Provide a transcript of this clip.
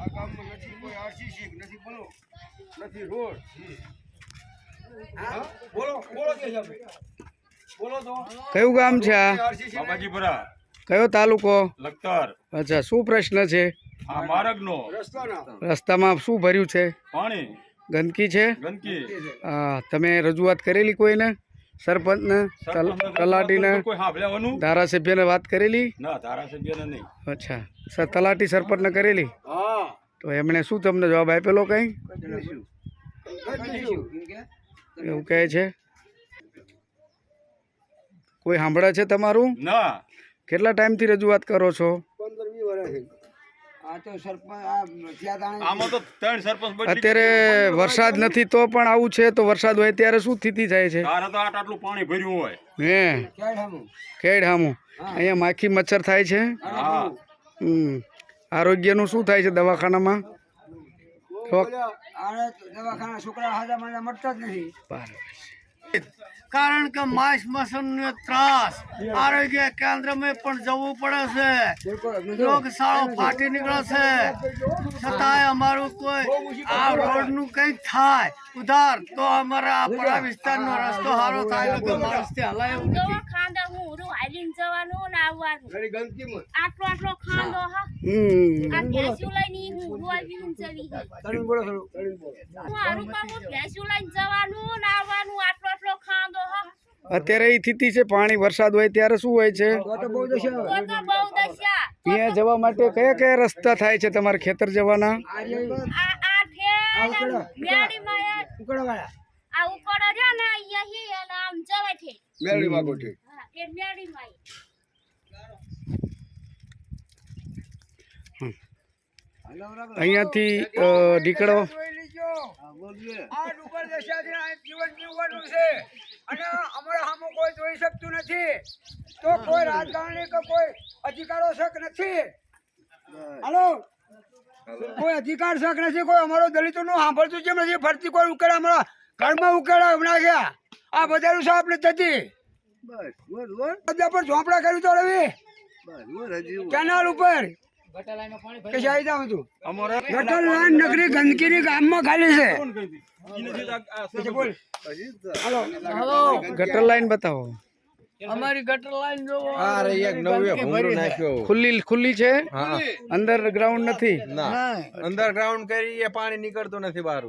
આ ગામમાં નથી કોઈ આરસીસી નથી બોલો. નથી રોડ. બોલો બોલો કે બોલો તો. કયું ગામ છે આ? બાબાજીપુરા. કયો તાલુકો? લખતર. અચ્છા શું પ્રશ્ન છે? આ માર્ગનો. રસ્તામાં શું ભર્યું છે? પાણી. ગંદકી છે? ગંદકી. હા, તમે રજૂઆત કરેલી કોઈને? સરપંચને તલ- તલાટીને ધારાસભ્યને વાત કરેલી? ના ધારાસભ્યને નહીં. અચ્છા. સર તલાટી સરપંચને કરેલી? તો એમણે શું તમને જવાબ આપેલો કંઈ? એવું કહે છે? કોઈ સાંભળે છે તમારું? ના. કેટલા ટાઈમથી રજૂઆત કરો છો? પંદર વીસ વર્ષ અત્યારે વરસાદ નથી તો પણ આવું છે તો વરસાદ હોય ત્યારે શું સ્થિતિ થાય છે? તારે તો આટ આટલું પાણી ભર્યું હોય. હે? ખેડ? હામું. અહીંયા માખી મચ્છર થાય છે? હા. હમ. આરોગ્યનું શું થાય છે દવાખાનામાં? દવાખાના છોકરા હાજા મળતા જ નથી. બરાબર. કારણ કે માંસ મસનનો ત્રાસ. આરોગ્ય કેન્દ્રમાં પણ જવું પડે છે. રોગશાળો ફાટી નીકળે છે. છતાંય અમારું કોઈ આ રોડનું કંઈક થાય. ઉધાર. તો અમારા આપણા પરા વિસ્તારનો રસ્તો સારો થાય તો માણસથી હલાય એવું નથી. ખાંદા હું ઉરું હાલીને જવાનું ને આવવાનું. ઘણી આટલો આટલો ખાંદો હા. આ ભેંસ્યું લઈને હું ઉરું આવીને જવી. હે. બોલો થોડું બોલો હું હારું કામ હું લઈને જવાનું ને આવવાનું. અત્યારે એ સ્થિતિ છે પાણી વરસાદ હોય ત્યારે શું હોય છે? ત્યાં જવા માટે કયા કયા રસ્તા થાય છે તમારે ખેતર જવાના? અહીંયાથી અ, નીકળો. આ ડુંગર દશાથી જીવન જીવવાનું છે. અને અમારા સામે કોઈ જોઈ શકતું નથી. તો કોઈ રાજકારણી કે કોઈ અધિકારો શક નથી. હાલો? કોઈ અધિકાર શક નથી કોઈ અમારો દલિતો નું સાંભળતું જેમ નથી? ફરતી કોઈ ઉકેડા અમારા ઘરમાં ઉકેલા હમણાં ગયા. આ બધાનું સાપ નથી થતી? બધા પર ઝોપડા કર્યું તો રવિ? કેનાલ ઉપર. છું ગટર લાઈન નગરી ગંદકીની ગામમાં ખાલી છે. પછી બોલ. હાલો. ગટર લાઈન બતાવો. અમારી ગટર લાઈન જોવો. ખુલ્લી ખુલ્લી છે? અંદર ગ્રાઉન્ડ નથી? અંદર ગ્રાઉન્ડ કરી એ પાણી નીકળતું નથી બહાર.